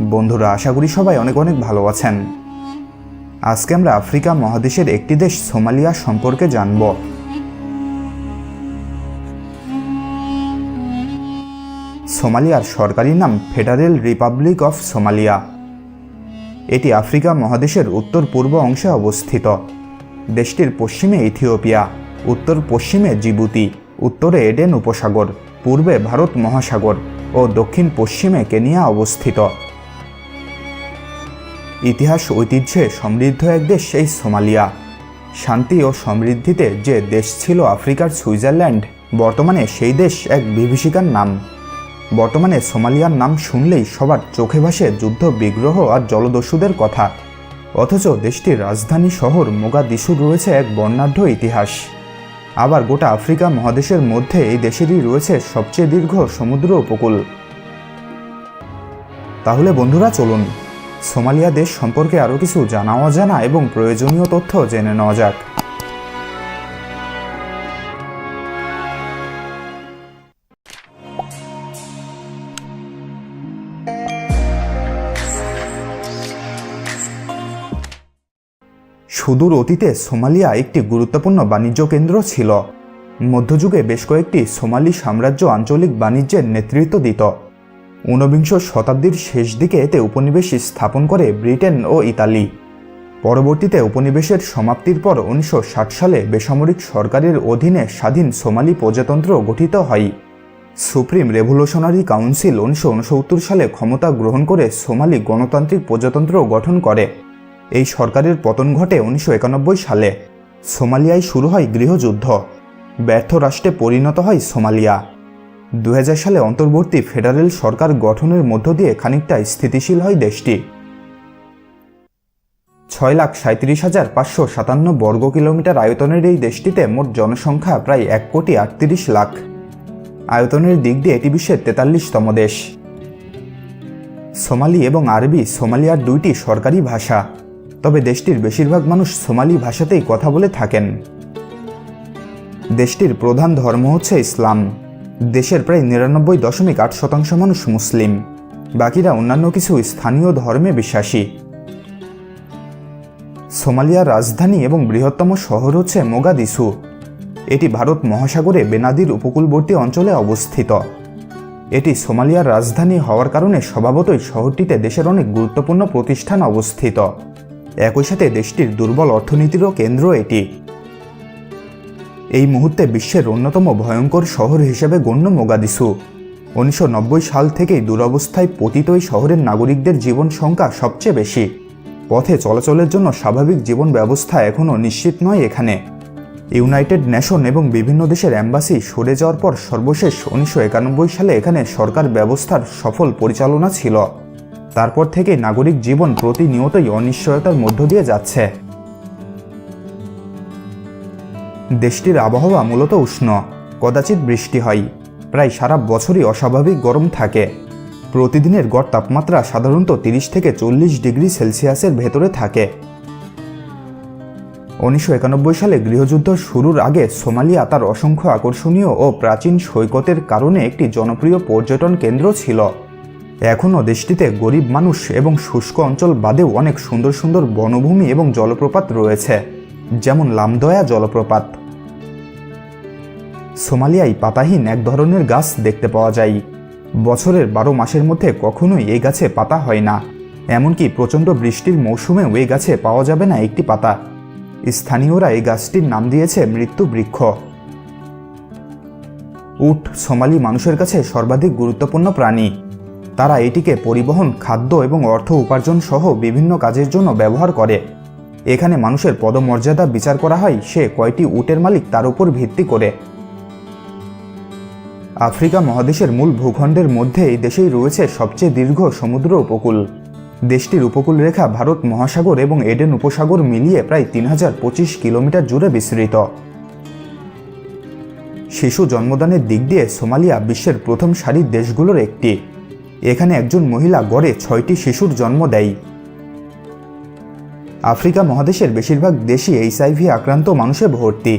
বন্ধুরা, আশা করি সবাই অনেক অনেক ভালো আছেন। আজকে আমরা আফ্রিকা মহাদেশের একটি দেশ, সোমালিয়া সম্পর্কে জানব। সোমালিয়ার সরকারি নাম ফেডারেল রিপাবলিক অফ সোমালিয়া। এটি আফ্রিকা মহাদেশের উত্তর পূর্ব অংশে অবস্থিত। দেশটির পশ্চিমে ইথিওপিয়া উত্তর পশ্চিমে জিবুতি, উত্তরে এডেন উপসাগর, পূর্বে ভারত মহাসাগর ও দক্ষিণ পশ্চিমে কেনিয়া অবস্থিত। ইতিহাস ঐতিহ্যে সমৃদ্ধ এক দেশ সেই সোমালিয়া। শান্তি ও সমৃদ্ধিতে যে দেশ ছিল আফ্রিকার সুইজারল্যান্ড, বর্তমানে সেই দেশ এক বিভীষিকার নাম। বর্তমানে সোমালিয়ার নাম শুনলেই সবার চোখে ভাসে যুদ্ধ, বিগ্রহ আর জলদস্যুদের কথা। অথচ দেশটির রাজধানী শহর মোগাদিসুর রয়েছে এক বর্ণাঢ্য ইতিহাস। আবার গোটা আফ্রিকা মহাদেশের মধ্যে এই দেশেরই রয়েছে সবচেয়ে দীর্ঘ সমুদ্র উপকূল। তাহলে বন্ধুরা, চলুন সোমালিয়া দেশ সম্পর্কে আরও কিছু জানা, অজানা এবং প্রয়োজনীয় তথ্য জেনে নেওয়া যাক। সুদূর অতীতে সোমালিয়া একটি গুরুত্বপূর্ণ বাণিজ্য কেন্দ্র ছিল। মধ্যযুগে বেশ কয়েকটি সোমালি সাম্রাজ্য আঞ্চলিক বাণিজ্যের নেতৃত্ব দিত। ঊনবিংশ শতাব্দীর শেষ দিকে এতে উপনিবেশ স্থাপন করে ব্রিটেন ও ইতালি। পরবর্তীতে উপনিবেশের সমাপ্তির পর উনিশশো ষাট সালে বেসামরিক সরকারের অধীনে স্বাধীন সোমালি প্রজাতন্ত্র গঠিত হয়। সুপ্রিম রেভলিউশনারি কাউন্সিল উনিশশো উনসত্তর সালে ক্ষমতা গ্রহণ করে সোমালি গণতান্ত্রিক প্রজাতন্ত্র গঠন করে। এই সরকারের পতন ঘটে উনিশশো একানব্বই সালে। সোমালিয়ায় শুরু হয় গৃহযুদ্ধ। ব্যর্থ রাষ্ট্রে পরিণত হয় সোমালিয়া। দু হাজার সালে অন্তর্বর্তী ফেডারেল সরকার গঠনের মধ্য দিয়ে খানিকটা স্থিতিশীল হয় দেশটি। ছয় লাখ সাঁত্রিশ হাজার পাঁচশো সাতান্ন বর্গ কিলোমিটার আয়তনের এই দেশটিতে মোট জনসংখ্যা প্রায় এক কোটি আটত্রিশ লাখ। আয়তনের দিক দিয়ে এটি বিশ্বের তেতাল্লিশতম দেশ। সোমালি এবং আরবি, সোমালিয়ার দুইটি সরকারি ভাষা। তবে দেশটির বেশিরভাগ মানুষ সোমালি ভাষাতেই কথা বলে থাকেন। দেশটির প্রধান ধর্ম হচ্ছে ইসলাম। দেশের প্রায় নিরানব্বই দশমিক আট শতাংশ মানুষ মুসলিম। বাকিরা অন্যান্য কিছু স্থানীয় ধর্মে বিশ্বাসী। সোমালিয়ার রাজধানী এবং বৃহত্তম শহর হচ্ছে মোগাদিসু। এটি ভারত মহাসাগরে বেনাদির উপকূলবর্তী অঞ্চলে অবস্থিত। এটি সোমালিয়ার রাজধানী হওয়ার কারণে স্বভাবতই শহরটিতে দেশের অনেক গুরুত্বপূর্ণ প্রতিষ্ঠান অবস্থিত। একই সাথে দেশটির দুর্বল অর্থনীতিরও কেন্দ্র এটি। এই মুহূর্তে বিশ্বের অন্যতম ভয়ঙ্কর শহর হিসেবে গণ্য মোগাদিসু। উনিশশো সাল থেকেই দুরবস্থায় পতিত এই শহরের নাগরিকদের জীবন সংখ্যা সবচেয়ে বেশি। পথে চলাচলের জন্য স্বাভাবিক জীবন ব্যবস্থা এখনও নিশ্চিত নয় এখানে। ইউনাইটেড নেশন এবং বিভিন্ন দেশের অ্যাম্বাসি সরে যাওয়ার পর সর্বশেষ উনিশশো একানব্বই সালে এখানে সরকার ব্যবস্থার সফল পরিচালনা ছিল। তারপর থেকে নাগরিক জীবন প্রতিনিয়তই অনিশ্চয়তার মধ্য দিয়ে যাচ্ছে। দেশটির আবহাওয়া মূলত উষ্ণ, কদাচিৎ বৃষ্টি হয়। প্রায় সারা বছরই অস্বাভাবিক গরম থাকে। প্রতিদিনের গড় তাপমাত্রা সাধারণত তিরিশ থেকে চল্লিশ ডিগ্রি সেলসিয়াসের ভেতরে থাকে। উনিশশো একানব্বই সালে গৃহযুদ্ধ শুরুর আগে সোমালিয়া তার অসংখ্য আকর্ষণীয় ও প্রাচীন সৈকতের কারণে একটি জনপ্রিয় পর্যটন কেন্দ্র ছিল। এখনও দেশটিতে গরিব মানুষ এবং শুষ্ক অঞ্চল বাদেও অনেক সুন্দর সুন্দর বনভূমি এবং জলপ্রপাত রয়েছে। যেমন লামদয়া জলপ্রপাত। সোমালিয়ায় পাতাহীন এক ধরনের গাছ দেখতে পাওয়া যায়। বছরের বারো মাসের মধ্যে কখনোই এই গাছে পাতা হয় না। এমনকি প্রচণ্ড বৃষ্টির মৌসুমেও এই গাছে পাওয়া যাবে না একটি পাতা। স্থানীয়রা এই গাছটির নাম দিয়েছে মৃত্যু বৃক্ষ উট সোমালি মানুষের কাছে সর্বাধিক গুরুত্বপূর্ণ প্রাণী। তারা এটিকে পরিবহন, খাদ্য এবং অর্থ উপার্জন সহ বিভিন্ন কাজের জন্য ব্যবহার করে। এখানে মানুষের পদমর্যাদা বিচার করা হয় সে কয়টি উটের মালিক তার উপর ভিত্তি করে। আফ্রিকা মহাদেশের মূল ভূখণ্ডের মধ্যে এই দেশেই রয়েছে সবচেয়ে দীর্ঘ সমুদ্র উপকূল। দেশটির উপকূল রেখা ভারত মহাসাগর এবং এডেন উপসাগর মিলিয়ে প্রায় তিন হাজার পঁচিশ কিলোমিটার জুড়ে বিস্তৃত। শিশু জন্মদানের দিক দিয়ে সোমালিয়া বিশ্বের প্রথম সারির দেশগুলোর একটি। এখানে একজন মহিলা গড়ে ছয়টি শিশুর জন্ম দেয়। আফ্রিকা মহাদেশের বেশিরভাগ দেশই এইচআইভি আক্রান্ত মানুষে ভর্তি।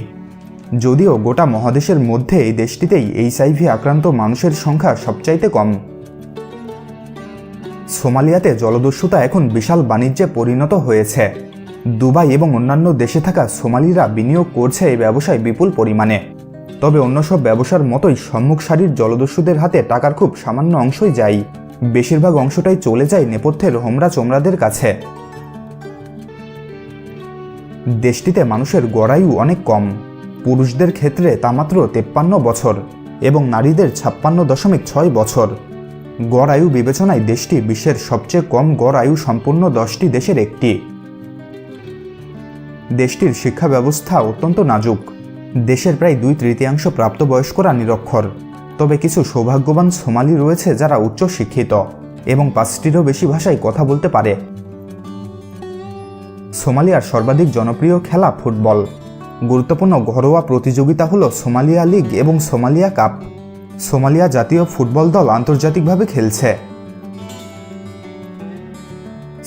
যদিও গোটা মহাদেশের মধ্যে এই দেশটিতেই এইচআইভি আক্রান্ত মানুষের সংখ্যা সবচাইতে কম। সোমালিয়াতে জলদস্যুতা এখন বিশাল বাণিজ্যে পরিণত হয়েছে। দুবাই এবং অন্যান্য দেশে থাকা সোমালিরা বিনিয়োগ করছে এই ব্যবসায় বিপুল পরিমাণে। তবে অন্য সব ব্যবসার মতোই সম্মুখ সারির জলদস্যুদের হাতে টাকার খুব সামান্য অংশই যায়। বেশিরভাগ অংশটাই চলে যায় নেপথ্যের হোমরা চোমরাদের কাছে। দেশটিতে মানুষের গড়ায়ু অনেক কম। পুরুষদের ক্ষেত্রে তা মাত্র তেপ্পান্ন বছর এবং নারীদের ছাপ্পান্ন দশমিক ছয় বছর। গড় আয়ু বিবেচনায় দেশটি বিশ্বের সবচেয়ে কম গড় আয়ু সম্পূর্ণ দশটি দেশের একটি। দেশটির শিক্ষা ব্যবস্থা অত্যন্ত নাজুক। দেশের প্রায় দুই তৃতীয়াংশ প্রাপ্তবয়স্করা নিরক্ষর। তবে কিছু সৌভাগ্যবান সোমালি রয়েছে যারা উচ্চ শিক্ষিত এবং পাঁচটিরও বেশি ভাষায় কথা বলতে পারে। সোমালিয়ার সর্বাধিক জনপ্রিয় খেলা ফুটবল। গুরুত্বপূর্ণ ঘরোয়া প্রতিযোগিতা হল সোমালিয়া লিগ এবং সোমালিয়া কাপ। সোমালিয়া জাতীয় ফুটবল দল আন্তর্জাতিকভাবে খেলছে।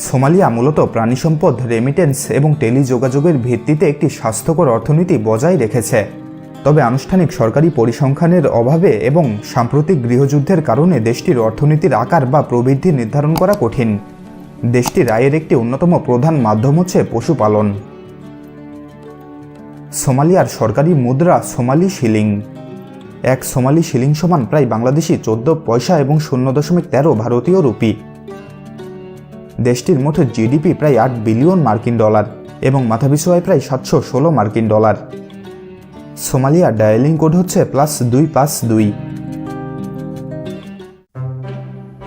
সোমালিয়া মূলত প্রাণী সম্পদ রেমিটেন্স এবং টেলিযোগাযোগের ভিত্তিতে একটি স্বাস্থ্যকর অর্থনীতি বজায় রেখেছে। তবে আনুষ্ঠানিক সরকারি পরিসংখ্যানের অভাবে এবং সাম্প্রতিক গৃহযুদ্ধের কারণে দেশটির অর্থনীতির আকার বা প্রবৃদ্ধি নির্ধারণ করা কঠিন। দেশটির আয়ের একটি অন্যতম প্রধান মাধ্যম হচ্ছে পশুপালন। সোমালিয়ার সরকারি মুদ্রা সোমালি শিলিং। এক সোমালি শিলিং সমান প্রায় বাংলাদেশি চোদ্দ পয়সা এবং শূন্য দশমিক তেরো ভারতীয় রুপি। দেশটির মোট জিডিপি প্রায় আট বিলিয়ন মার্কিন ডলার এবং মাথাপিছু আয় প্রায় সাতশো ষোলো মার্কিন ডলার। সোমালিয়া ডায়ালিং কোড হচ্ছে প্লাস দুই পাঁচ দুই।